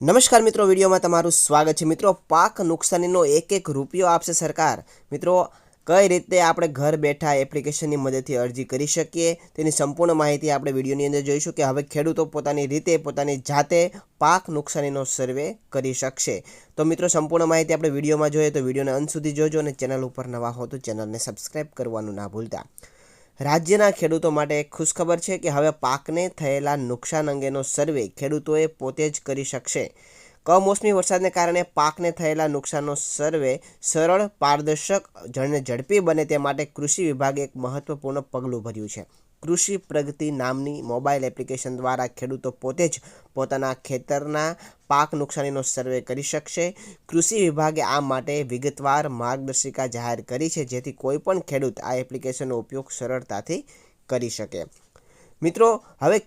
નમસ્કાર મિત્રો, વિડીયોમાં તમારું સ્વાગત છે. મિત્રો, પાક નુકસાનીનો એક એક રૂપિયો આપશે સરકાર. મિત્રો, કઈ રીતે આપણે ઘર બેઠા એપ્લિકેશનની મદદથી અરજી કરી શકીએ તેની સંપૂર્ણ માહિતી આપણે વિડીયોની અંદર જોઈશું કે હવે ખેડૂતો પોતાની રીતે, પોતાની જાતે પાક નુકસાનીનો સર્વે કરી શકશે. તો મિત્રો, સંપૂર્ણ માહિતી આપણે વિડીયોમાં જોઈએ તો વિડીયોને અંત સુધી જોજો અને ચેનલ ઉપર નવા હો તો ચેનલને સબસ્ક્રાઈબ કરવાનું ના ભૂલતા. રાજ્યના ખેડૂતો માટે એક ખુશખબર છે કે હવે પાકને થયેલા નુકસાન અંગેનો સર્વે ખેડૂતોએ પોતે જ કરી શકશે. કમોસમી વરસાદને કારણે પાકને થયેલા નુકસાનનો સર્વે સરળ પારદર્શક જણને ઝડપી બને તે માટે કૃષિ વિભાગે એક મહત્વપૂર્ણ પગલું ભર્યું છે. કૃષિ પ્રગતિ નામની મોબાઈલ એપ્લિકેશન દ્વારા ખેડૂતો પોતે જ પોતાના ખેતરના પાક નુકસાનીનો સર્વે કરી શકશે. કૃષિ વિભાગે આ માટે વિગતવાર માર્ગદર્શિકા જાહેર કરી છે, જેથી કોઈપણ ખેડૂત આ એપ્લિકેશનનો ઉપયોગ સરળતાથી કરી શકે. મિત્રો, હવે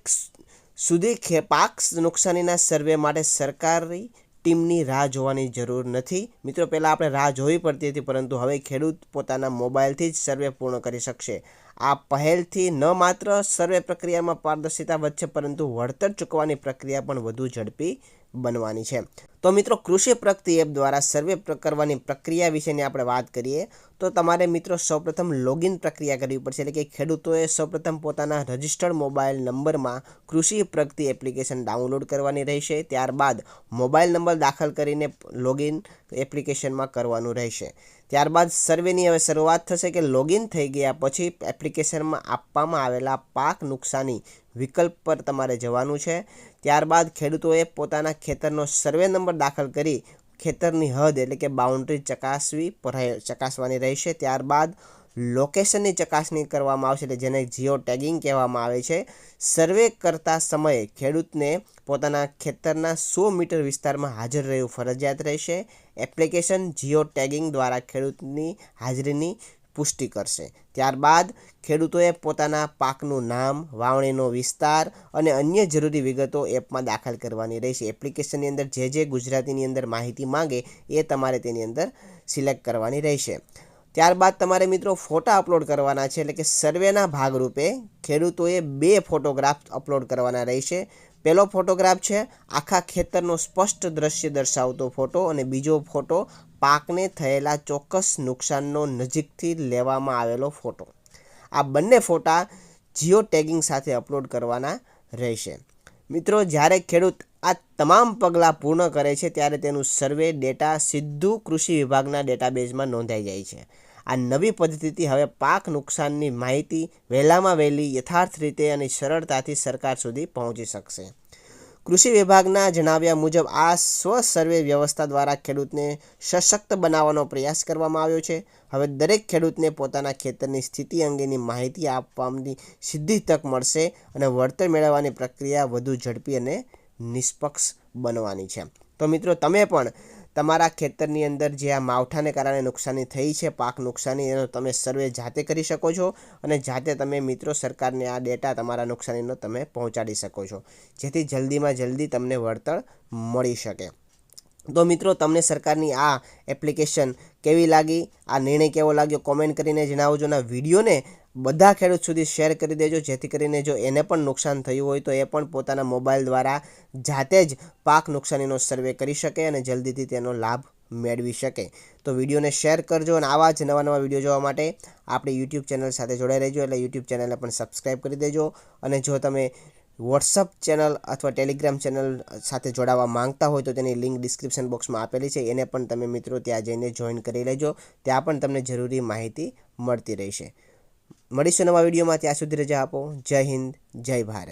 સુધી પાક નુકસાનીના સર્વે માટે સરકારી ટીમની રાહ જોવાની જરૂર નથી. મિત્રો, પહેલાં આપણે રાહ જોવી પડતી હતી, પરંતુ હવે ખેડૂત પોતાના મોબાઈલથી જ સર્વે પૂર્ણ કરી શકશે. આ પહેલથી ન માત્ર સર્વે પ્રક્રિયામાં પારદર્શિતા વધશે, પરંતુ વળતર ચૂકવવાની પ્રક્રિયા પણ વધુ ઝડપી બનવાની છે. તો મિત્રો, કૃષિ પ્રગતિ એપ દ્વારા સર્વે કરવાની પ્રક્રિયા વિશેની આપણે વાત કરીએ, તો તમારે મિત્રો સૌપ્રથમ લોગિન પ્રક્રિયા કરવી પડશે. એટલે કે ખેડૂતોએ સૌપ્રથમ પોતાના રજિસ્ટર્ડ મોબાઈલ નંબરમાં કૃષિ પ્રગતિ એપ્લિકેશન ડાઉનલોડ કરવાની રહેશે. ત્યારબાદ મોબાઈલ નંબર દાખલ કરીને લોગિન એપ્લિકેશનમાં કરવાનું રહેશે. ત્યારબાદ સર્વેની હવે શરૂઆત થશે કે લોગિન થઈ ગયા પછી એપ્લિકેશનમાં આપવામાં આવેલા પાક નુકસાની વિકલ્પ પર તમારે જવાનું છે. ત્યારબાદ ખેડૂતોએ પોતાના ખેતરનો સર્વે નંબર દાખલ કરી ખેતરની હદ એટલે કે બાઉન્ડ્રી ચકાસવી ચકાસવાની રહેશે. ત્યારબાદ લોકેશનની ચકાસણી કરવામાં આવશે એટલે જેને જીઓ ટેગિંગ કહેવામાં આવે છે. સર્વે કરતા સમયે ખેડૂતને પોતાના ખેતરના સો મીટર વિસ્તારમાં હાજર રહેવું ફરજિયાત રહેશે. એપ્લિકેશન જીઓ ટેગિંગ દ્વારા ખેડૂતની હાજરીની પુષ્ટિ કરશે. ત્યારબાદ ખેડૂતોએ પોતાના પાકનું નામ, વાવણીનો વિસ્તાર અને અન્ય જરૂરી વિગતો એપમાં દાખલ કરવાની રહેશે. એપ્લિકેશનની અંદર જે જે ગુજરાતીની અંદર માહિતી માંગે એ તમારે તેની અંદર સિલેક્ટ કરવાની રહેશે. ત્યારબાદ તમારે મિત્રો ફોટા અપલોડ કરવાના છે. એટલે કે સર્વેના ભાગરૂપે ખેડૂતોએ બે ફોટોગ્રાફ અપલોડ કરવાના રહેશે. પહેલો ફોટોગ્રાફ છે. આખા ખેતરનો સ્પષ્ટ દ્રશ્ય દર્શાવતો ફોટો અને બીજો ફોટો પાકને થયેલા ચોક્કસ નુકસાનનો નજીકથી લેવામાં આવેલો ફોટો. આ બંને ફોટા જીઓ ટેગિંગ સાથે અપલોડ કરવાના રહેશે. મિત્રો, જ્યારે ખેડૂત આ તમામ પગલાં પૂર્ણ કરે છે, ત્યારે તેનું સર્વે ડેટા સીધું કૃષિ વિભાગના ડેટાબેઝમાં નોંધાઈ જાય છે. આ નવી પદ્ધતિથી હવે પાક નુકસાનની માહિતી વહેલામાં વહેલી, યથાર્થ રીતે અને સરળતાથી સરકાર સુધી પહોંચી શકશે. કૃષિ વિભાગના જણાવ્યા મુજબ આ સ્વ સર્વે વ્યવસ્થા દ્વારા ખેડૂતને સશક્ત બનાવવાનો પ્રયાસ કરવામાં આવ્યો છે. હવે દરેક ખેડૂતને પોતાના ખેતરની સ્થિતિ અંગેની માહિતી આપવાની સીધી તક મળશે અને વળતર મેળવવાની પ્રક્રિયા વધુ ઝડપી અને નિષ્પક્ષ બનવાની છે. તો મિત્રો, તમે પણ તમારા ખેતરની અંદર જે આ માવઠાને કારણે નુકસાની થઈ છે, પાક નુકસાની, એનો તમે સર્વે જાતે કરી શકો છો અને જાતે તમે મિત્રો સરકારને આ ડેટા તમારા નુકસાનીનો તમે પહોંચાડી શકો છો. જેથી જલ્દીમાં જલ્દી તમને વળતર મળી શકે. તો મિત્રો, તમને સરકારની આ એપ્લિકેશન કેવી લાગી? આ નિર્ણય કેવો લાગ્યો? કોમેન્ટ કરીને જણાવજો ના વિડીયોને બધા ખેડૂત સુધી શેર કરી દેજો, જેથી કરીને જો એને પણ નુકસાન થયું હોય તો એ પણ પોતાના મોબાઈલ દ્વારા જાતે જ પાક નુકસાનીનો સર્વે કરી શકે અને જલ્દીથી તેનો લાભ મેળવી શકે. તો વિડીયોને શેર કરજો અને આવા જ નવા નવા વીડિયો જોવા માટે આપણી યુટ્યુબ ચેનલ સાથે જોડાઈ રહેજો. એટલે યુટ્યુબ ચેનલને પણ સબસ્ક્રાઈબ કરી દેજો. અને જો તમે વોટ્સઅપ ચેનલ અથવા ટેલિગ્રામ ચેનલ સાથે જોડાવા માંગતા હોય તો તેની લિંક ડિસ્ક્રિપ્શન બોક્સમાં આપેલી છે. એને પણ તમે મિત્રો ત્યાં જઈને જોઈન કરી લેજો. ત્યાં પણ તમને જરૂરી માહિતી મળતી રહેશે. મળીશું નવા વિડીયોમાં. ત્યાં સુધી રજા આપો. જય હિન્દ, જય ભારત.